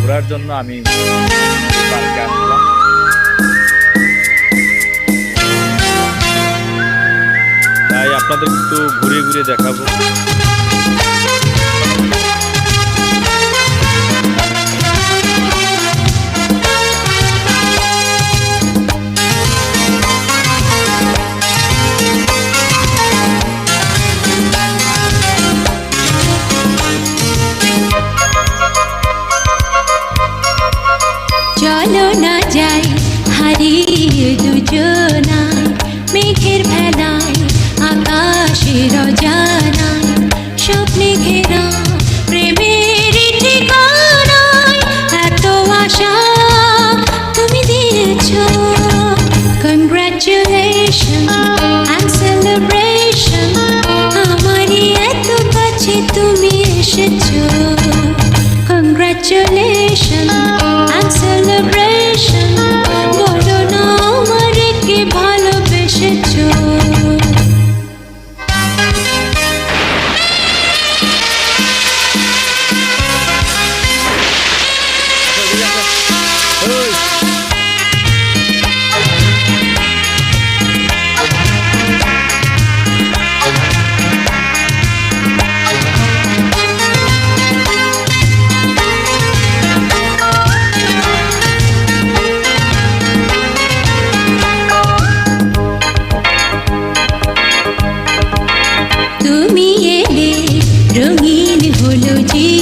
ঘোরার জন্য আমি পার্কে তাই আপনাদের একটু ঘুরে ঘুরে দেখাবো। চলো না যাই, হারিয়ে দুজনায় মেঘের ভেলায়, আকাশের অজানায়, স্বপ্নে ঘেরা প্রেমের এত আশা তুমি দিয়েছ। কংগ্রাচুলেশন তুমি এলে রঙিন হলো জীবন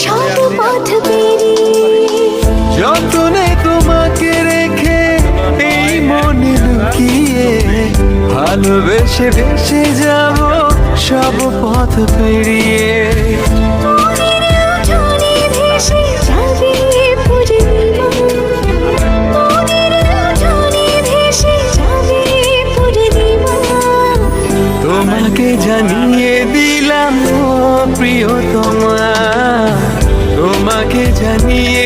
শত পথ যতনে তোমাকে রেখে এই মনে লুকিয়ে ভালোবেসে বেসে যাব সব পথ পেরিয়ে। 但你也。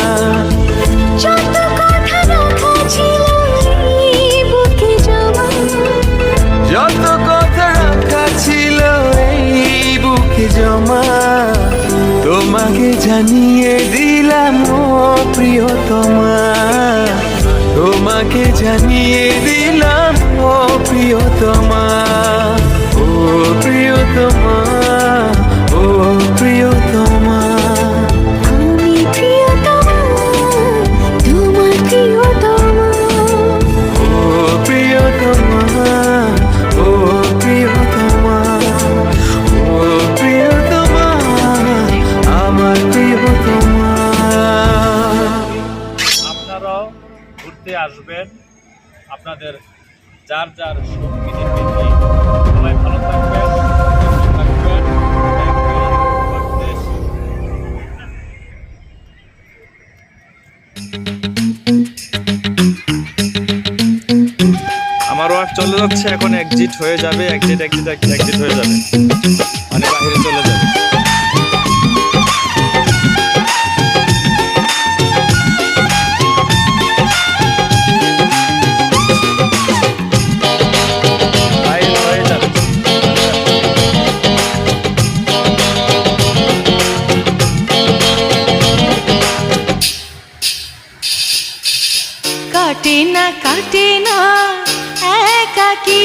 প্রিয়তমা ও প্রিয়তমা ও প্রিয়তমা। আমি প্রিয়তমা তোমার প্রিয়তমা। ও প্রিয়তমা ও প্রিয়তমা। ও প্রিয়তমা আমার প্রিয়তমা। আপনারাও ঘুরতে আসবেন। আপনাদের যার যার ওয়াইফ চলে যাচ্ছে, এখন এক্সিট হয়ে যাবে এক্সিট এক্সিট এক্সিট হয়ে যাবে। মানে বাইরে চলে যাবে। কাটে না কাটে না। একাকি।